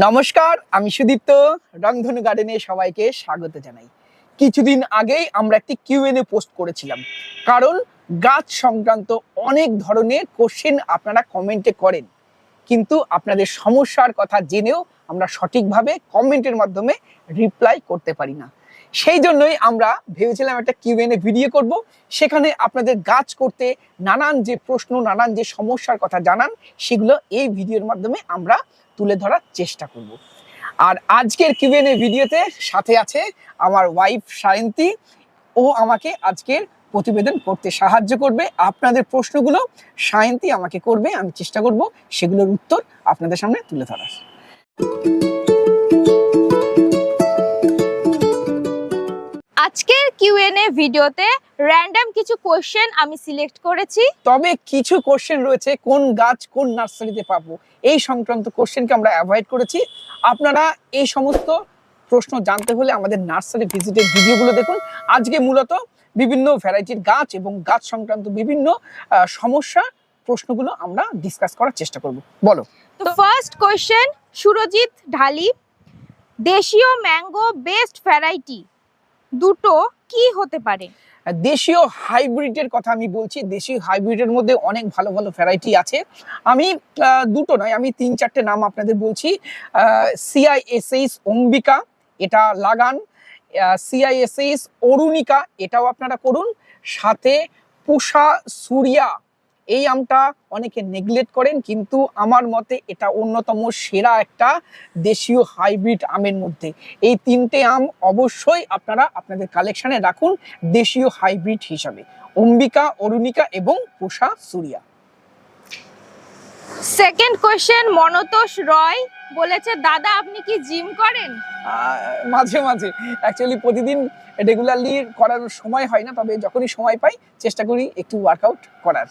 নমস্কার, আমি সুদীপ্ত। রংধনু গার্ডেনে সবাইকে স্বাগত জানাই। কিছুদিন আগেই আমরা একটি কিউএনএ পোস্ট করেছিলাম। কারণ গাছ সংক্রান্ত অনেক ধরনের কোশ্চেন আপনারা কমেন্টে করেন। কিন্তু আপনাদের সমস্যার কথা জেনেও আমরা সঠিকভাবে কমেন্টের মাধ্যমে রিপ্লাই করতে পারি না। সেই জন্যই আমরা ভেবেছিলাম একটা কিউএনএ ভিডিও করব। সেখানে আপনাদের গাছ করতে নানান যে প্রশ্ন, নানান যে সমস্যার কথা জানান, সেগুলো এই ভিডিওর মাধ্যমে আমরা তুলে ধরার চেষ্টা করব। আর আজকের কিউএনএ ভিডিওতে সাথে আছে আমার ওয়াইফ সায়ন্তী। ও আমাকে আজকের প্রতিবেদন করতে সাহায্য করবে। আপনাদের প্রশ্নগুলো সায়ন্তী আমাকে করবে আমি চেষ্টা করব সেগুলোর উত্তর আপনাদের সামনে তুলে ধরার। আজকের কিউএনএ ভিডিওতে র্যান্ডম কিছু কোশ্চেন আমি সিলেক্ট করেছি। তবে কিছু কোশ্চেন রয়েছে কোন গাছ কোন নার্সারিতে পাবো? এই সংক্রান্ত কোশ্চেনকে আমরা অ্যাভয়েড করেছি। আপনারা এই সমস্ত প্রশ্ন জানতে হলে আমাদের নার্সারি ভিজিটের ভিডিওগুলো দেখুন। আজকে মূলত বিভিন্ন ভ্যারাইটির গাছ এবং গাছ সংক্রান্ত বিভিন্ন সমস্যা প্রশ্নগুলো আমরা ডিসকাস করার চেষ্টা করব। বলো। তো ফার্স্ট কোশ্চেন সুরজিৎ ঢালি, দেশীয় ম্যাঙ্গো বেস্ট ভ্যারাইটি দুটো কি হতে পারে? দেশীয় হাইব্রিডের কথা আমি বলছি। দেশীয় হাইব্রিডের মধ্যে অনেক ভালো ভালো ভ্যারাইটি আছে। আমি দুটো নয়, আমি তিন, চারটে নাম আপনাদের বলছি। সিআইএসএস অম্বিকা, এটা লাগান। সিআইএসএস অরুণিকা, এটাও আপনারা করুন। সাথে পুষা সুরিয়া এই আমটা অনেকে নেগলেক্ট করেন কিন্তু আমার মতে এটা অন্যতম সেরা একটা দেশীয় হাইব্রিড আমের মধ্যে। এই তিনটে আম অবশ্যই আপনারা আপনাদের কালেকশনে রাখুন দেশীয় হাইব্রিড হিসাবে। অম্বিকা অরুণিকা এবং পোষা সুরিয়া। সেকেন্ড কোশ্চেন মনতোষ রয় বলেছে দাদা আপনি কি জিম করেন? মাঝে মাঝে। অ্যাকচুয়ালি প্রতিদিন রেগুলারলি করার সময় হয় না তবে যখনই সময় পাই চেষ্টা করি একটু ওয়ার্কআউট করার।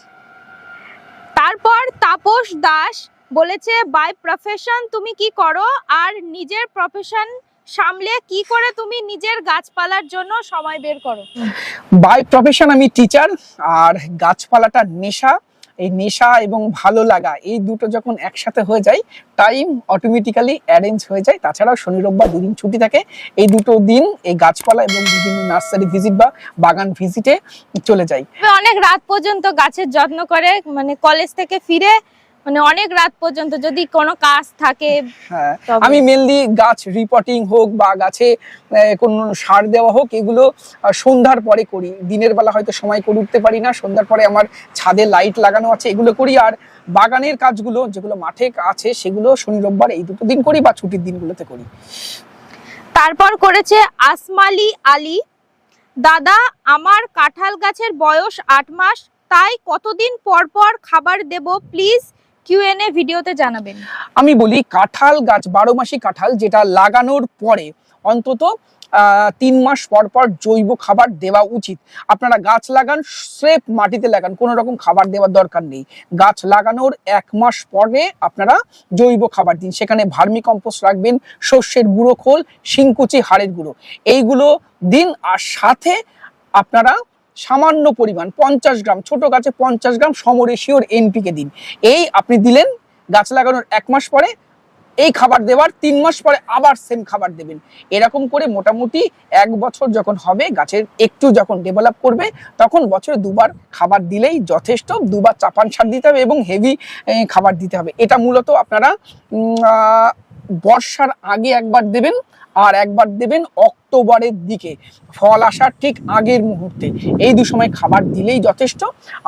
তারপর তাপস দাস বলেছে বাই প্রফেশন তুমি কি করো? আর নিজের প্রফেশন সামলে কি করে তুমি নিজের গাছপালার জন্য সময় বের করো? বাই প্রফেশন আমি টিচার আর গাছপালাটা নেশা এই নেশা এবং ভালো লাগা, এই দুটো যখন একসাথে হয়ে যায় টাইম অটোমেটিক্যালি অ্যারেঞ্জ হয়ে যায়। তাছাড়াও শনি, রোববার দুদিন ছুটি থাকে। এই দুটো দিন এই গাছপালা এবং বিভিন্ন নার্সারি ভিজিট বা বাগান ভিজিটে চলে যায়। অনেক রাত পর্যন্ত গাছের যত্ন করে মানে কলেজ থেকে ফিরে মানে অনেক রাত পর্যন্ত যদি কোনো কাজ থাকে হ্যাঁ আমি মেনলি গাছ রিপোর্টিং হোক বা গাছে কোনো সার দেওয়া হোক এগুলো সন্ধ্যার পরে করি। দিনের বেলা হয়তো সময় করে উঠতে পারি না সন্ধ্যার পরে আমার ছাদে লাইট লাগানো আছে এগুলো করি। আর বাগানের কাজগুলো যেগুলো মাঠে আছে সেগুলো শনি রোববার এই দুটো দিন করি বা ছুটির দিনগুলোতে করি। তারপর করেছে আসমালি আলী। দাদা আমার কাঁঠাল গাছের বয়স আট মাস তাই কতদিন পর পর খাবার দেব প্লিজ কিউএনএ ভিডিওতে জানাবেন। আমি বলি কাঁঠাল গাছ, বারো মাসি কাঁঠাল যেটা লাগানোর পরে অন্তত তিন মাস পর পর জৈব খাবার দেওয়া উচিত। আপনারা গাছ লাগান, স্রেফ মাটিতে লাগান, কোনো রকম খাবার দেওয়ার দরকার নেই। গাছ লাগানোর এক মাস পরে আপনারা জৈব খাবার দিন। সেখানে ভার্মি কম্পোস্ট রাখবেন, শস্যের গুঁড়ো খোল, শিংকুচি, হাড়ের গুঁড়ো। এইগুলো দিন আর সাথে আপনারা সামান্য পরিমাণ, পঞ্চাশ গ্রাম, ছোট গাছে পঞ্চাশ গ্রাম সমরেশিওর এনপিকে দিন। এই আপনি দিলেন, গাছ লাগানোর এক মাস পরে, এই খাবার দেওয়ার তিন মাস পরে আবার সেম খাবার দেবেন। এরকম করে মোটামুটি এক বছর যখন হবে, গাছের একটু যখন ডেভেলপ করবে, তখন বছরে দুবার খাবার দিলেই যথেষ্ট, দুবার চাপান সার দিতে হবে এবং হেভি খাবার দিতে হবে। এটা মূলত আপনারা বর্ষার আগে একবার দেবেন আর একবার দেবেন অক্টোবরের দিকে। ফল আসার ঠিক আগের মুহূর্তে। এই দু সময় খাবার দিলেই যথেষ্ট।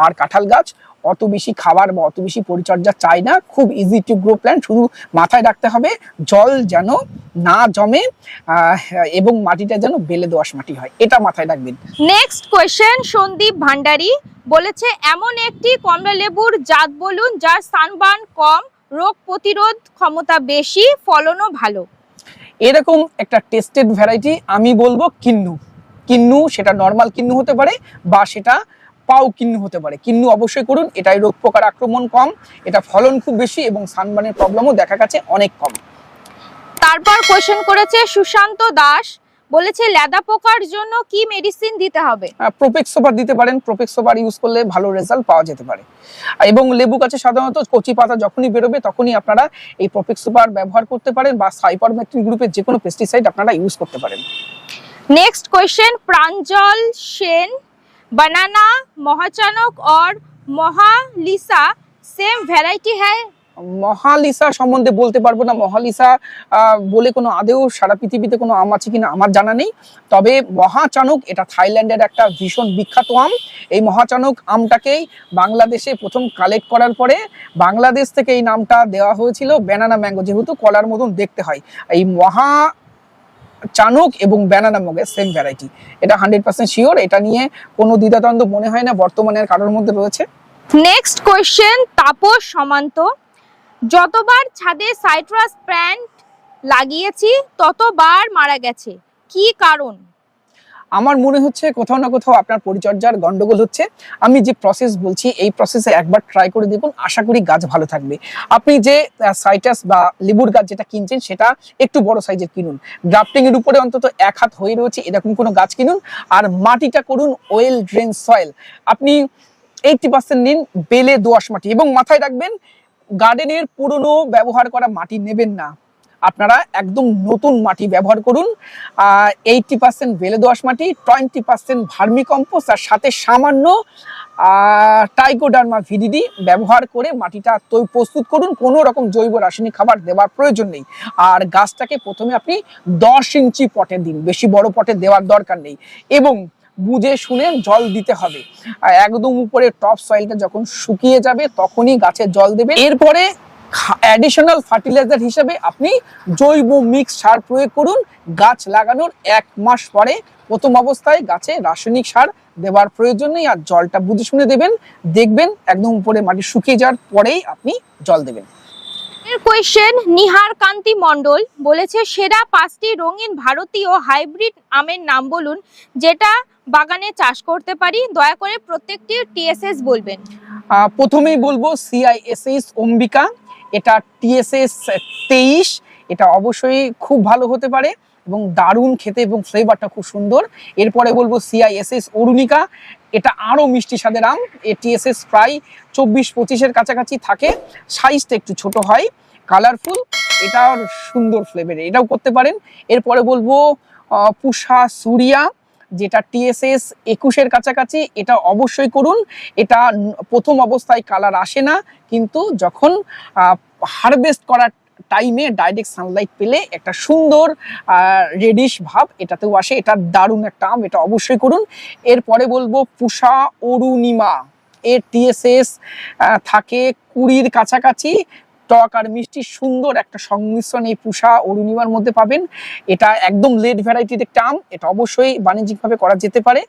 আর কাঁঠাল গাছ, অত বেশি খাবার বা অত বেশি পরিচর্যা চাই না। খুব ইজি টু গ্রো প্ল্যান্ট শুধু মাথায় রাখতে হবে জল যেন না জমে এবং মাটিটা যেন বেলে দোআঁশ মাটি হয়। এটা মাথায় রাখবেন। নেক্সট কোয়েশ্চেন সন্দীপ ভান্ডারী বলেছে, এমন একটি কমলা লেবুর জাত বলুন, যার সানবার্ন কম রোগ প্রতিরোধ ক্ষমতা বেশি ফলনও ভালো। এরকম একটা টেস্টেড ভ্যারাইটি আমি বলব কিন্নু। কিন্নু সেটা নর্মাল কিন্নু হতে পারে বা সেটা পাও কিন্নু হতে পারে। কিন্নু অবশ্যই করুন এটাই রোগ পোকার আক্রমণ কম এটা ফলন খুব বেশি এবং সানবানের প্রবলেমও দেখা গেছে অনেক কম। তারপর কোয়েশ্চেন করেছে সুশান্ত দাস বলেছে লেদা পোকার জন্য কি মেডিসিন দিতে হবে প্রোপেক্স সুপার দিতে পারেন প্রোপেক্স সুপার ইউজ করলে ভালো রেজাল্ট পাওয়া যেতে পারে আর এবং লেবু গাছে সাধারণত কচি পাতা যখনই বেরোবে তখনই আপনারা এই প্রোপেক্স সুপার ব্যবহার করতে পারেন বা সাইপারমেথ্রিন গ্রুপের যে কোনো পেস্টিসাইড আপনারা ইউজ করতে পারেন नेक्स्ट क्वेश्चन प्रांजल सेन बनाना महाचानक और मोहालिसा सेम वैरायटी है মহালিসা সম্বন্ধে বলতে পারব না। মহালিসা বলে কোনো আদেও সারা পৃথিবীতে কোনো আম আছে কিনা আমার জানা নেই। তবে মহাচানক, এটা থাইল্যান্ডের একটা ভীষণ বিখ্যাত আম। এই মহাচানক আমটাকেই বাংলাদেশে প্রথম কালেক্ট করার পরে বাংলাদেশ থেকে এই নামটা দেওয়া হয়েছিল ব্যানানা ম্যাঙ্গো, যেহেতু কলার মতন দেখতে হয়। এই মহা চানক এবং ব্যানানা ম্যাঙ্গো সেম ভ্যারাইটি এটা হান্ড্রেড পার্সেন্ট শিওর এটা নিয়ে কোনো দ্বিধাদ্বন্দ্ব মনে হয় না বর্তমানের কারোর মধ্যে রয়েছে। Next question Tapas Samanta. যতবার ছাদে সাইট্রাস প্ল্যান্ট লাগিয়েছি, ততবার মারা গেছে। কি কারণ? আমার মনে হচ্ছে কোথাও না কোথাও আপনার পরিচর্যার গন্ডগোল হচ্ছে। আমি যে প্রসেস বলছি, এই প্রসেসে একবার ট্রাই করে দেখুন, আশা করি গাছ ভালো থাকবে। আপনি যে সাইটাস বা লেবুর গাছ যেটা কিনছেন, সেটা একটু বড় সাইজের কিনুন। গ্রাফটিং এর উপরে অন্তত এক হাত হয়ে রয়েছে এরকম কোনো গাছ কিনুন। আর মাটিটা করুন ওয়েল ড্রেন সয়েল আপনি এইটটি পার্সেন্ট নিন, বেলে দোআঁশ মাটি এবং মাথায় রাখবেন গার্ডেনের পুরনো ব্যবহার করা মাটি নেবেন না। আপনারা একদম নতুন মাটি ব্যবহার করুন। এইটটি পার্সেন্ট বেলে দোআঁশ মাটি টোয়েন্টি পার্সেন্ট ভার্মি কম্পোস্ট আর সাথে সামান্য টাইকোডার্মা ভিডিডি ব্যবহার করে মাটিটা তৈ প্রস্তুত করুন। কোনো রকম জৈব রাসায়নিক খাবার দেওয়ার প্রয়োজন নেই। আর গাছটাকে প্রথমে আপনি দশ ইঞ্চি পটে দিন। বেশি বড় পটে দেওয়ার দরকার নেই। এবং বুঝে শুনে জল দিতে হবে। আর একদম উপরে টপ সয়েলটা যখন শুকিয়ে যাবে, তখনই গাছে জল দেবে। এরপরে অ্যাডিশনাল ফার্টিলাইজার হিসেবে আপনি জৈব মিক্স সার প্রয়োগ করুন। গাছ লাগানোর এক মাস পরে প্রথম অবস্থায় গাছে রাসায়নিক সার দেওয়ার প্রয়োজন নেই। আর জলটা বুঝে শুনে দেবেন। দেখবেন একদম উপরে মাটি শুকিয়ে যাওয়ার পরেই আপনি জল দেবেন। এর কোয়েশ্চেন নিহার কান্তি মণ্ডল বলেছে, সেরা পাঁচটি রঙিন ভারতীয় হাইব্রিড আমের নাম বলুন, যেটা বাগানে চাষ করতে পারি, দয়া করে প্রত্যেকটি টিএসএস বলবেন। প্রথমেই বলব সিআইএসএস অম্বিকা, এটা টিএসএস তেইশ, এটা অবশ্যই খুব ভালো হতে পারে এবং দারুণ খেতে এবং ফ্লেভারটা খুব সুন্দর। এরপরে বলব সিআইএসএস অরুণিকা, এটা আরও মিষ্টি স্বাদের আম, এ টিএসএস প্রায় চব্বিশ পঁচিশের কাছাকাছি থাকে, সাইজটা একটু ছোট হয়, কালারফুল এটাও সুন্দর ফ্লেভারে, এটাও করতে পারেন। এরপরে বলব পুষা সুরিয়া যেটা টিএসএস একুশের কাছাকাছি, এটা অবশ্যই করুন। এটা প্রথম অবস্থায় কালার আসে না, কিন্তু যখন হারভেস্ট করার টাইমে ডাইরেক্ট সানলাইট পেলে একটা সুন্দর রেডিশ ভাব এটাতেও আসে। এটা দারুণ একটা আম, এটা অবশ্যই করুন। এরপরে বলব পুষা অরুণিমা। এর টিএসএস থাকে কুড়ির কাছাকাছি। টক আর মিষ্টি সুন্দর একটা সংমিশ্রণ এই পুষা অরুণিমার মধ্যে পাবেন। এটা একদম লেট ভ্যারাইটির একটা আম এটা অবশ্যই বাণিজ্যিকভাবে করা যেতে পারে।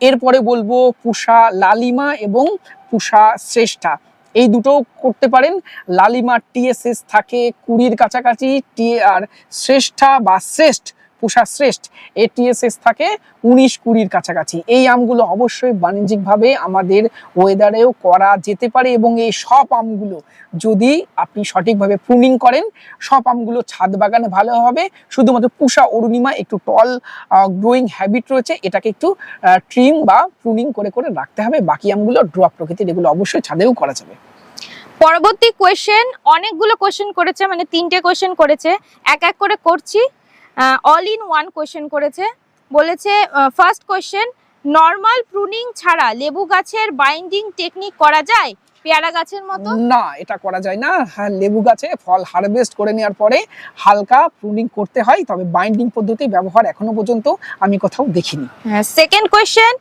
এরপরে বলব পুষা লালিমা এবং পুষা শ্রেষ্ঠা। এই দুটো করতে পারেন। লালিমার টিএসএস থাকে কুড়ির কাছাকাছি টি আর শ্রেষ্ঠা বা শ্রেষ্ঠ পুষা শ্রেষ্ঠ। এ টিএসএস থাকে উনিশ কুড়ির কাছাকাছি। এই আমগুলো অবশ্যই বাণিজ্যিকভাবে আমাদের ওয়েদারেও করা যেতে পারে এবং এই সব আমগুলো যদি আপনি সঠিকভাবে প্রুনিং করেন, সব আমগুলো ছাদ বাগানে ভালো হবে। শুধুমাত্র পুষা অরুণিমা, একটু টল গ্রোয়িং হ্যাবিট রয়েছে, এটাকে একটু ট্রিম বা প্রুনিং করে করে রাখতে হবে। বাকি আমগুলো ড্রপ প্রকৃতির, এগুলো অবশ্যই ছাদেও করা যাবে। পরবর্তী কোয়েশ্চেন অনেকগুলো কোয়েশ্চেন করেছে মানে তিনটে কোয়েশ্চেন করেছে। এক এক করে করছি। অল ইন ওয়ান কোয়েশ্চেন করেছে। বলেছে ফার্স্ট কোয়েশ্চেন নর্মাল প্রুনিং ছাড়া লেবু গাছের বাইন্ডিং টেকনিক করা যায়? পেয়ারা গাছের মতো? না এটা করা যায় না। হ্যাঁ লেবু গাছে ফল হারভেস্ট করে নেওয়ার পরে হালকা প্রুনিং করতে হয় তবে বাইন্ডিং পদ্ধতি ব্যবহার এখনও পর্যন্ত আমি কোথাও দেখিনি। সেকেন্ড কোয়েশ্চেন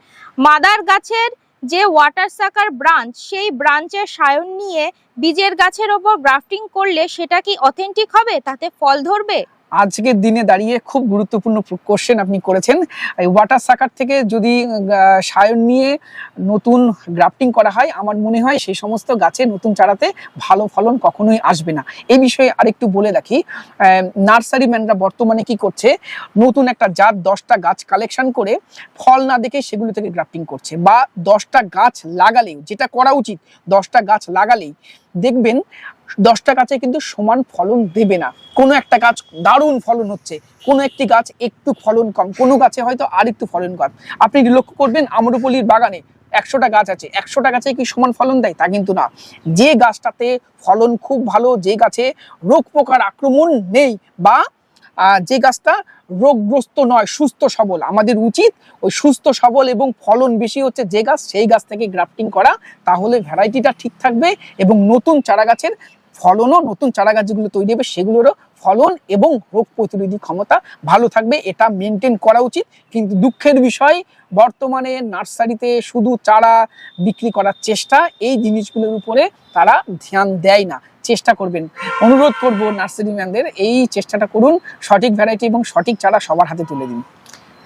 মাদার গাছের যে ওয়াটার সাকার ব্রাঞ্চ সেই ব্রাঞ্চের সায়ন নিয়ে বীজের গাছের ওপর গ্রাফটিং করলে সেটা কি অথেন্টিক হবে? তাতে ফল ধরবে? আজকের দিনে দাঁড়িয়ে খুব গুরুত্বপূর্ণ কোশ্চেন আপনি করেছেন। এই ওয়াটার সাকার থেকে যদি সায়ন নিয়ে নতুন গ্রাফটিং করা হয়, আমার মনে হয় সেই সমস্ত গাছে নতুন চারাতে ভালো ফলন কখনোই আসবে না। এই বিষয়ে আরেকটু বলে রাখি নার্সারি ম্যানরা বর্তমানে কি করছে, নতুন একটা জাত দশটা গাছ কালেকশন করে ফল না দেখে সেগুলো থেকে গ্রাফটিং করছে বা দশটা গাছ লাগালেও, যেটা করা উচিত, দশটা গাছ লাগালেই। দেখবেন দশটা গাছে কিন্তু সমান ফলন দেবে না। কোনো একটা গাছ দারুণ ফলন হচ্ছে, কোনো একটি গাছ একটু ফলন কম, কোনো গাছে হয়তো আর একটু ফলন কম। আপনি লক্ষ্য করবেন, আমরুপলির বাগানে একশোটা গাছ আছে, একশোটা গাছে কি সমান ফলন দেয়? তা কিন্তু না। যে গাছটাতে ফলন খুব ভালো, যে গাছে রোগ পোকার আক্রমণ নেই বা যে গাছটা রোগগ্রস্ত নয়, সুস্থ সবল, আমাদের উচিত ওই সুস্থ সবল এবং ফলন বেশি হচ্ছে যে গাছ, সেই গাছ থেকে গ্রাফটিং করা। তাহলে ভ্যারাইটিটা ঠিক থাকবে এবং নতুন চারা গাছের ফলনও নতুন চারা গাছ যেগুলো তৈরি হবে, সেগুলোরও ফলন এবং রোগ প্রতিরোধী ক্ষমতা ভালো থাকবে, এটা মেনটেন করা উচিত। কিন্তু দুঃখের বিষয়, বর্তমানে নার্সারিতে শুধু চারা বিক্রি করার চেষ্টা, এই জিনিসগুলোর উপরে তারা ধ্যান দেয় না। চেষ্টা করবেন, অনুরোধ করব নার্সারি ম্যানদের, এই চেষ্টাটা করুন, সঠিক ভ্যারাইটি এবং সঠিক চারা সবার হাতে তুলে দিন।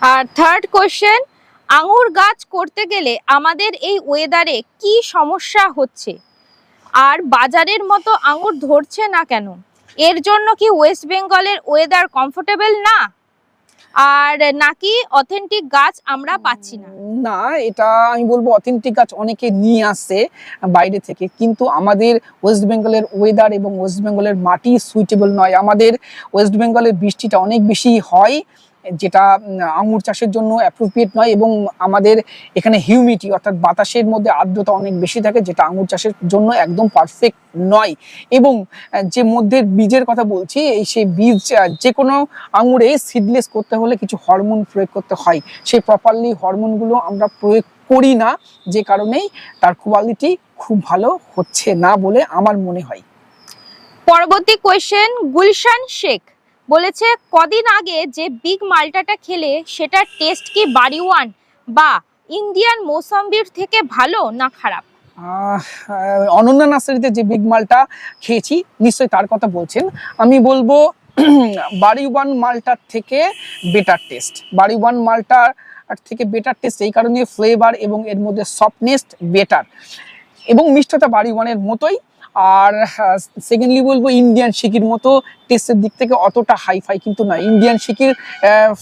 আর থার্ড কোশ্চেন আঙুর গাছ করতে গেলে আমাদের এই ওয়েদারে কি সমস্যা হচ্ছে? আর বাজারের মতো আঙুর ধরছে না কেন? এর জন্য কি ওয়েস্ট বেঙ্গলের ওয়েদার কমফোর্টেবল না? আর নাকি অথেন্টিক গাছ আমরা পাচ্ছি না? না, এটা আমি বলব অথেন্টিক গাছ অনেকে নিয়ে আসছে বাইরে থেকে, কিন্তু আমাদের ওয়েস্ট বেঙ্গলের ওয়েদার এবং ওয়েস্ট বেঙ্গলের মাটি সুইটেবল নয়। আমাদের ওয়েস্ট বেঙ্গলের বৃষ্টিটা অনেক বেশি হয় যেটা আঙুর চাষের জন্য অ্যাপ্রোপ্রিয়েট নয় এবং আমাদের এখানে হিউমিটি অর্থাৎ বাতাসের মধ্যে আর্দ্রতা অনেক বেশি থাকে, যেটা আঙুর চাষের জন্য একদম পারফেক্ট নয়। এবং যে মধ্যে বীজের কথা বলছি, এই সেই বীজ যে কোনো আঙুরে সিডলেস করতে হলে কিছু হরমোন প্রয়োগ করতে হয়। সেই প্রপারলি হরমোনগুলো আমরা প্রয়োগ করি না, যে কারণেই তার কোয়ালিটি খুব ভালো হচ্ছে না বলে আমার মনে হয়। পরবর্তী কোয়েশ্চেন গুলশান শেখ। বলেছে, কদিন আগে যে বিগ মালটাটা খেলে সেটার টেস্ট কি বাড়ি ওয়ান বা ইন্ডিয়ান মৌসাম্বির থেকে ভালো না খারাপ? অনন্যা নার্সারিতে যে বিগ মালটা খেয়েছি, নিশ্চয়ই তার কথা বলছেন। আমি বলব, বাড়ি ওয়ান মালটার থেকে বেটার টেস্ট। বাড়ি ওয়ান মালটার থেকে বেটার টেস্ট এই কারণে ফ্লেভার এবং এর মধ্যে সফটনেস বেটার এবং মিষ্টতা বাড়ি ওয়ানের মতোই। আর সেকেন্ডলি বলব ইন্ডিয়ান শিকির মতো টেস্টের দিক থেকে অতটা হাইফাই কিন্তু না। ইন্ডিয়ান শিকির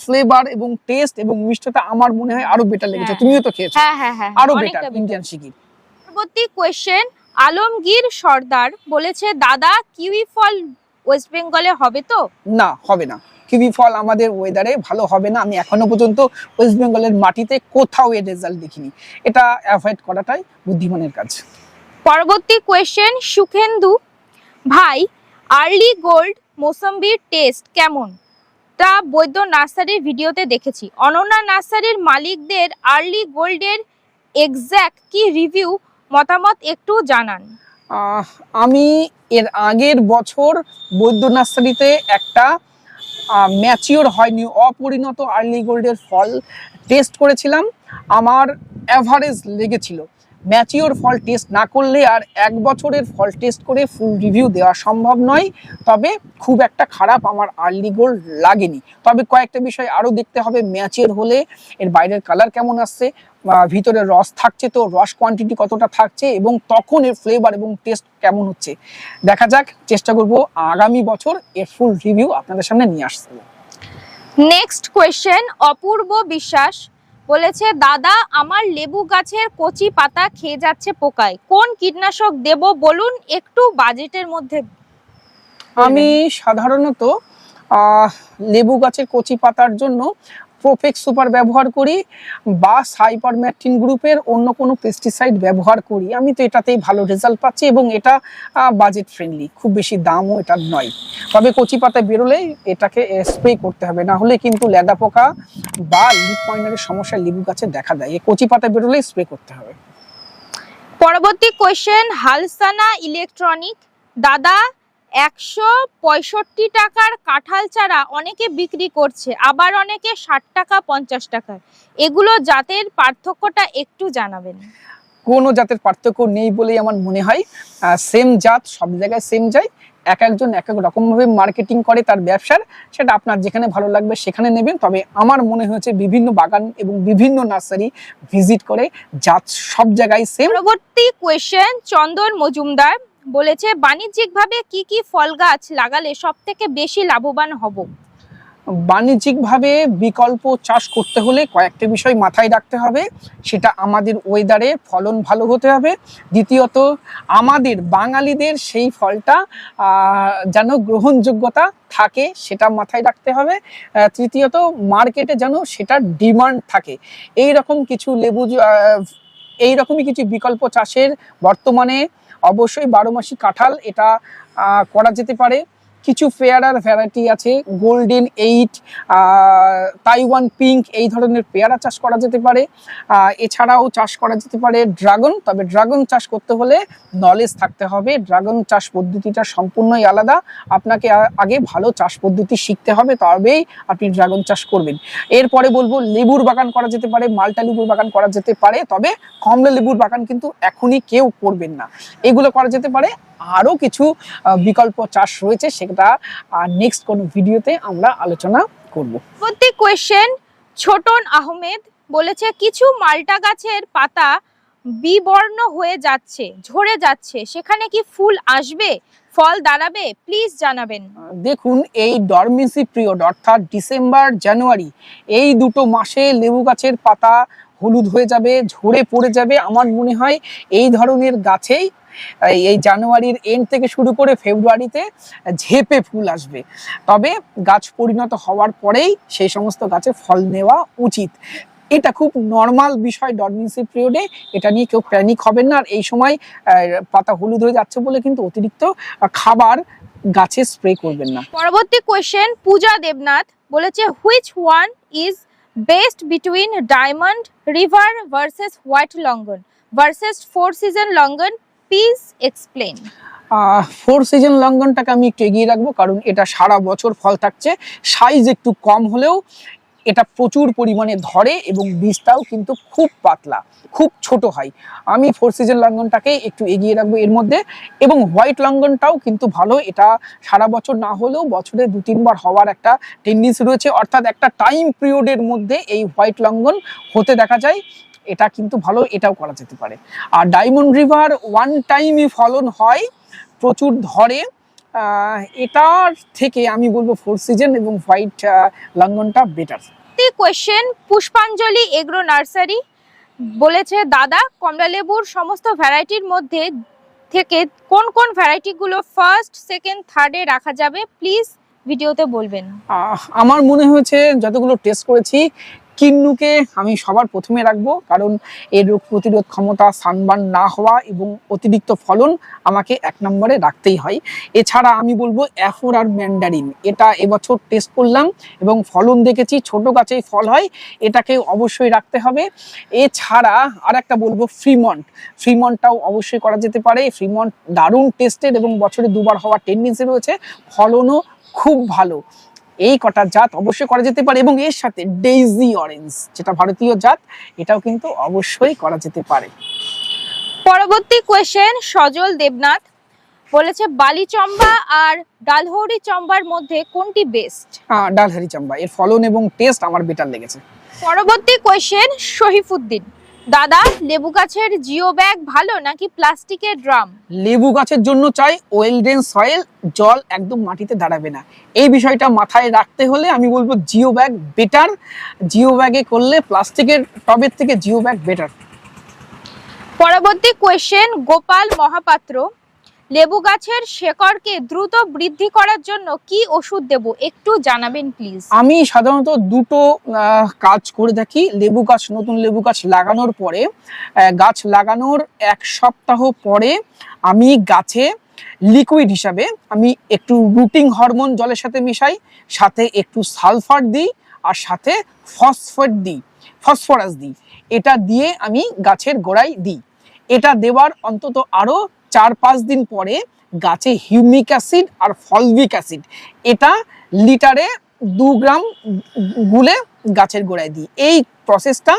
ফ্লেভার এবং টেস্ট এবং মিষ্টতা আমার মনে হয় আরও বেটার লেগেছে। হ্যাঁ। তুমিও তো খেয়েছো। হ্যাঁ হ্যাঁ হ্যাঁ আরও বেটার ইন্ডিয়ান শিকির পরবর্তী কোয়েশ্চেন আলমগীর সর্দার বলেছে দাদা কিউই ফল ওয়েস্ট বেঙ্গলে হবে তো? না হবে না। কিউই ফল আমাদের ওয়েদারে ভালো হবে না। আমি এখনও পর্যন্ত ওয়েস্ট বেঙ্গলের মাটিতে কোথাও এর রেজাল্ট দেখিনি। এটা অ্যাভয়েড করাটাই বুদ্ধিমানের কাজ। পরবর্তী কোয়েশ্চেন সুখেন্দু, ভাই আর্লি গোল্ড মোসাম্বির টেস্ট কেমন? তা বৈদ্য নার্সারির ভিডিওতে দেখেছি। অনন্যা নার্সারির মালিকদের আর্লি গোল্ডের এক্স্যাক্ট কি রিভিউ মতামত একটু জানান। আমি এর আগের বছর বৈদ্য নার্সারিতে একটা ম্যাচিওর হয়নি, অপরিণত আর্লি গোল্ডের ফল টেস্ট করেছিলাম। আমার অ্যাভারেজ লেগেছিল। ম্যাচিওর ফল টেস্ট না করলে আর এক বছরের ফল টেস্ট করে ফুল রিভিউ দেওয়া সম্ভব নয়। তবে খুব একটা খারাপ আমার আর্লি গোল্ড লাগেনি। তবে কয়েকটা বিষয় আরও দেখতে হবে। ম্যাচিওর হলে এর বাইরের কালার কেমন আসছে? ভিতরে রস থাকছে তো, রস কোয়ান্টিটি কতটা থাকছে এবং তখন এর ফ্লেভার এবং টেস্ট কেমন হচ্ছে? দেখা যাক, চেষ্টা করব আগামী বছর এর ফুল রিভিউ আপনাদের সামনে নিয়ে আসতে। নেক্সট কোয়েশ্চেন অপূর্ব বিশ্বাস বলেছে, দাদা, আমার লেবু গাছের কচি পাতা খেয়ে যাচ্ছে পোকায়। কোন কীটনাশক দেব বলুন একটু বাজেটের মধ্যে? আমি সাধারণত লেবু গাছের কচি পাতার জন্য প্রোফেক্স সুপার ব্যবহার করি বা সাইপারম্যাটিন গ্রুপের অন্য কোনো পেস্টিসাইড ব্যবহার করি। আমি তো এটাতেই ভালো রেজাল্ট পাচ্ছি এবং এটা বাজেট ফ্রেন্ডলি খুব বেশি দামও এটা নয়। তবে কচি পাতা বেরোলে এটাকে স্প্রে করতে হবে। না হলে কিন্তু লেদা পোকা বা লিপ পয়েন্টারের সমস্যা লেবু গাছে দেখা দেয়। কচি পাতা বেরোলেই স্প্রে করতে হবে। পরবর্তী কোয়েশ্চেন হালসানা ইলেকট্রনিক দাদা একশো পঁয়ষট্টি টাকার কাঁঠাল চারা অনেকে বিক্রি করছে আবার অনেকে ষাট টাকা পঞ্চাশ টাকার। এগুলো জাতের পার্থক্যটা একটু জানাবেন। কোনো জাতের পার্থক্য নেই বলেই আমার মনে হয়। সেম জাত সব জায়গায় সেম যায়। এক একজন এক এক রকমভাবে মার্কেটিং করে তার ব্যবসার। সেটা আপনার যেখানে ভালো লাগবে সেখানে নেবেন। তবে আমার মনে হয়েছে বিভিন্ন বাগান এবং বিভিন্ন নার্সারি ভিজিট করে জাত সব জায়গায় সেম পরবর্তী কোয়েশ্চেন চন্দন মজুমদার। বলেছে, বাণিজ্যিকভাবে কি কি ফল গাছ লাগালে সব থেকে বেশি লাভবান হব? বাণিজ্যিকভাবে বিকল্প চাষ করতে হলে কয়েকটা বিষয় মাথায় রাখতে হবে। সেটা আমাদের ওয়েদারে ফলন ভালো হতে হবে। দ্বিতীয়ত, আমাদের বাঙালিদের সেই ফলটা যেন গ্রহণযোগ্যতা থাকে সেটা মাথায় রাখতে হবে। তৃতীয়ত, মার্কেটে যেন সেটার ডিমান্ড থাকে। এই রকম কিছু লেবু এই রকমই কিছু বিকল্প চাষের বর্তমানে অবশ্যই বারো মাসি কাঁঠাল এটা করা যেতে পারে। কিছু পেয়ারার ভ্যারাইটি আছে গোল্ডেন এইট তাইওয়ান পিঙ্ক এই ধরনের পেয়ারা চাষ করা যেতে পারে। এছাড়াও চাষ করা যেতে পারে ড্রাগন তবে ড্রাগন চাষ করতে হলে নলেজ থাকতে হবে। ড্রাগন চাষ পদ্ধতিটা সম্পূর্ণই আলাদা। আপনাকে আগে ভালো চাষ পদ্ধতি শিখতে হবে, তবেই আপনি ড্রাগন চাষ করবেন। এরপরে বলব, লেবুর বাগান করা যেতে পারে, মালটা লেবুর বাগান করা যেতে পারে, তবে কমলা লেবুর বাগান কিন্তু এখনই কেউ করবেন না। এগুলো করা যেতে পারে আরও কিছু বিকল্প চাষ রয়েছে সেটা নেক্সট কোনো ভিডিওতে আমরা আলোচনা করব। পরবর্তী কোয়েশ্চেন ছোটন আহমেদ বলেছে কিছু মালটা গাছের পাতা বিবর্ণ হয়ে যাচ্ছে ঝরে যাচ্ছে সেখানে কি ফুল আসবে ফল দাঁড়াবে? প্লিজ জানাবেন। দেখুন এই ডরমেন্সি পিরিয়ড অর্থাৎ ডিসেম্বর জানুয়ারি এই দুটো মাসে লেবু গাছের পাতা হলুদ হয়ে যাবে ঝরে পড়ে যাবে। আমার মনে হয় এই ধরনের গাছেই এই- জানুয়ারির এন্ড থেকে শুরু করে ফেব্রুয়ারিতে ঝেপে ফুল আসবে। তবে গাছ পরিণত হওয়ার পরেই সেই সমস্ত গাছে ফল নেওয়া উচিত। এটা খুব নর্মাল বিষয় ডরমেন্সি পিরিয়ডে এটা নিয়ে কেউ প্যানিক হবেন না। আর এই সময় পাতা হলুদ হয়ে যাচ্ছে বলে কিন্তু অতিরিক্ত খাবার গাছে স্প্রে করবেন না। পরবর্তী কোয়েশ্চেন পূজা দেবনাথ বলেছে which one is best between diamond river versus white longan versus four season longan please explain four season লঙ্ঘনটাকে আমি একটু এগিয়ে রাখব, কারণ এটা সারা বছর ফল থাকছে। সাইজ একটু কম হলেও এটা প্রচুর পরিমাণে ধরে এবং বীজটাও কিন্তু খুব পাতলা, খুব ছোট হয়। আমি ফোর সিজন লঙ্ঘনটাকে একটু এগিয়ে রাখব এর মধ্যে। এবং হোয়াইট লঙ্ঘনটাও কিন্তু ভালো, এটা সারা বছর না হলেও বছরে দু, তিনবার হওয়ার একটা টেন্ডেন্সি রয়েছে। অর্থাৎ একটা টাইম পিরিয়ডের মধ্যে এই হোয়াইট লঙ্ঘন হতে দেখা যায়। এটা কিন্তু ভালো এটাও করা যেতে পারে। আর ডায়মন্ড রিভার ওয়ান টাইমই ফলন হয় প্রচুর ধরে। এটার থেকে আমি বলব ফোর সিজন এবং white লঙ্ঘনটা better question Pushpanjali agro nursery বলেছে দাদা কমলালেবুর সমস্ত ভ্যারাইটির মধ্যে থেকে কোন কোন ভ্যারাইটিগুলো ফার্স্ট সেকেন্ড থার্ডে রাখা যাবে? প্লিজ ভিডিওতে বলবেন। আমার মনে হয়েছে যতগুলো টেস্ট করেছি কিন্নুকে আমি সবার প্রথমে রাখব, কারণ এর রোগ প্রতিরোধ ক্ষমতা সানবান না হওয়া এবং অতিরিক্ত ফলন আমাকে এক নম্বরে রাখতেই হয়। এছাড়া আমি বলব অ্যাফোর আর ম্যান্ডারিন, এটা এবছর টেস্ট করলাম এবং ফলন দেখেছি, ছোট গাছেই ফল হয়, এটাকে অবশ্যই রাখতে হবে। এছাড়া আর একটা বলব ফ্রিমন্ট, ফ্রিমন্টটাও অবশ্যই করা যেতে পারে। ফ্রিমন্ট দারুণ টেস্টেড এবং বছরে দুবার হওয়ার টেন্ডেন্সি রয়েছে, ফলনও খুব ভালো। এই কটা জাত অবশ্যই করা যেতে পারে এবং এর সাথে ডেইজি অরেঞ্জ যেটা ভারতীয় জাত এটাও কিন্তু অবশ্যই করা যেতে পারে। পরবর্তী কোয়েশ্চেন সজল দেবনাথ বলেছে বালি চম্বা আর ডালহৌরি চম্বার মধ্যে কোনটি বেস্ট ডালহারি চাম্বা। এর ফলন এবং টেস্ট আমার বেটার লেগেছে। পরবর্তী কোয়েশ্চেন শহীফুদ্দিন। দাদা লেবু গাছের জিও ব্যাগ ভালো নাকি প্লাস্টিকের ড্রাম? লেবু গাছের জন্য চাই ওয়েল ওয়েলডেন সয়েল জল একদম মাটিতে দাঁড়াবে না। এই বিষয়টা মাথায় রাখতে হলে আমি বলব জিও ব্যাগ বেটার। জিও ব্যাগে করলে প্লাস্টিকের টবের থেকে জিও ব্যাগ বেটার। পরবর্তী কোয়েশ্চেন গোপাল মহাপাত্র। লেবু গাছের শেকড়কে দ্রুত বৃদ্ধি করার জন্য কি ওষুধ দেব? একটু জানাবেন প্লিজ আমি সাধারণত দুটো কাজ করে থাকি। লেবু গাছ নতুন লেবু গাছ লাগানোর পরে গাছ লাগানোর এক সপ্তাহ পরে আমি গাছে লিকুইড হিসাবে আমি একটু রুটিং হরমোন জলের সাথে মিশাই, সাথে একটু সালফার দিই, আর সাথে ফসফেট দিই ফসফরাস দিই। এটা দিয়ে আমি গাছের গোড়ায় দিই। এটা দেওয়ার অন্তত আরও চার পাঁচ দিন পরে গাছে হিউমিক অ্যাসিড আর ফলভিক অ্যাসিড। এটা লিটারে দু গ্রাম গুলে গাছের গোড়ায় দিই। এই প্রসেসটা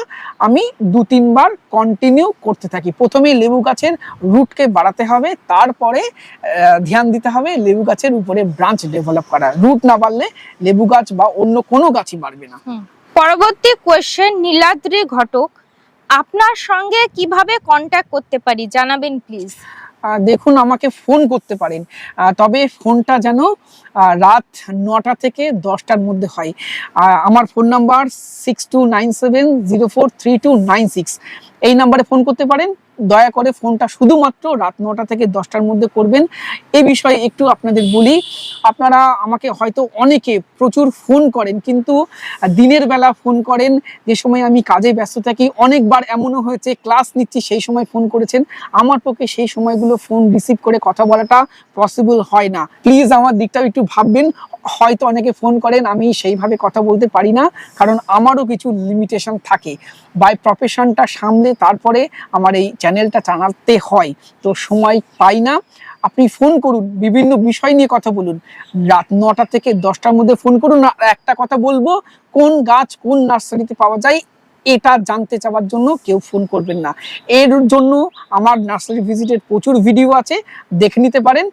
আমি দু তিনবার কন্টিনিউ করতে থাকি। প্রথমে লেবু গাছের রুটকে বাড়াতে হবে, তারপরে ধ্যান দিতে হবে লেবু গাছের উপরে ব্রাঞ্চ ডেভেলপ করা রুট না বাড়লে লেবু গাছ বা অন্য কোনো গাছই বাড়বে না। পরবর্তী কোয়েশ্চেন নীলাদ্রি ঘটক, আপনার সঙ্গে কীভাবে কন্ট্যাক্ট করতে পারি? জানাবেন প্লিজ দেখুন, আমাকে ফোন করতে পারেন। তবে ফোনটা যেন রাত নটা থেকে দশটার মধ্যে হয়। আমার phone number six two nine seven zero four three two nine six এই নাম্বারে ফোন করতে পারেন। দয়া করে ফোনটা শুধুমাত্র রাত নটা থেকে দশটার মধ্যে করবেন। এই বিষয়ে একটু আপনাদের বলি, আপনারা আমাকে হয়তো অনেকে প্রচুর ফোন করেন, কিন্তু দিনের বেলা ফোন করেন। যে সময় আমি কাজে ব্যস্ত থাকি, অনেকবার এমনও হয়েছে, ক্লাস নিচ্ছি, সেই সময় ফোন করেছেন। আমার পক্ষে সেই সময়গুলো ফোন রিসিভ করে কথা বলাটা পসিবল হয় না। প্লিজ আমার দিকটাও একটু ভাববেন। হয়তো অনেকে ফোন করেন, আমি সেইভাবে কথা বলতে পারি না, কারণ আমারও কিছু লিমিটেশন থাকে। বাই প্রফেশনটা সামলে তারপরে আমার এই চ্যানেলটা চালাতে হয়। তো সময় পাই না। আপনি ফোন করুন, বিভিন্ন বিষয় নিয়ে কথা বলুন। রাত নটা থেকে দশটার মধ্যে ফোন করুন, আর একটা কথা বলব, কোন গাছ কোন নার্সারিতে পাওয়া যায়, এটা জানতে চাওয়ার জন্য কেউ ফোন করবেন না। এর জন্য আমার নার্সারি ভিজিটের প্রচুর ভিডিও আছে, দেখে নিতে পারেন।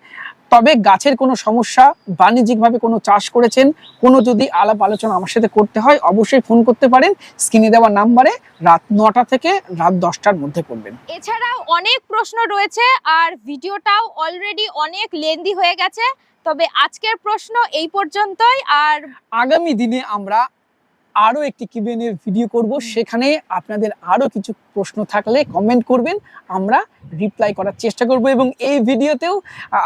তবে গাছের কোনো সমস্যা বাণিজ্যিকভাবে কোনো চাষ করেছেন কোনো যদি আলাপ আলোচনা আমার সাথে করতে হয় অবশ্যই ফোন করতে পারেন। স্ক্রিনে দেওয়া নাম্বারে রাত নটা থেকে রাত দশটার মধ্যে করবেন। এছাড়াও অনেক প্রশ্ন রয়েছে আর ভিডিওটাও অলরেডি অনেক লেন্দি হয়ে গেছে। তবে আজকের প্রশ্ন এই পর্যন্তই আর আগামী দিনে আমরা আরও একটি কিবেনের ভিডিও করব। সেখানে আপনাদের আরও কিছু প্রশ্ন থাকলে কমেন্ট করবেন। আমরা রিপ্লাই করার চেষ্টা করব এবং এই ভিডিওতেও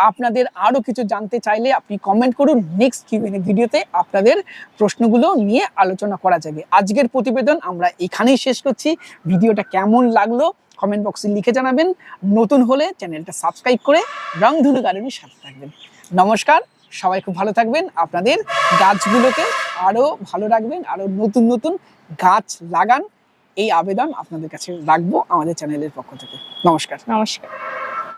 আপনাদের আরও কিছু জানতে চাইলে আপনি কমেন্ট করুন। নেক্সট কিবেনের ভিডিওতে আপনাদের প্রশ্নগুলো নিয়ে আলোচনা করা যাবে। আজকের প্রতিবেদন আমরা এখানেই শেষ করছি। ভিডিওটা কেমন লাগল কমেন্ট বক্সে লিখে জানাবেন। নতুন হলে চ্যানেলটা সাবস্ক্রাইব করে রংধনু গার্ডেনের সাথে থাকবেন। নমস্কার সবাই খুব ভালো থাকবেন। আপনাদের গাছগুলোকে আরও ভালো রাখবেন, আরও নতুন নতুন গাছ লাগান। এই আবেদন আপনাদের কাছে রাখব আমাদের চ্যানেলের পক্ষ থেকে। নমস্কার। নমস্কার।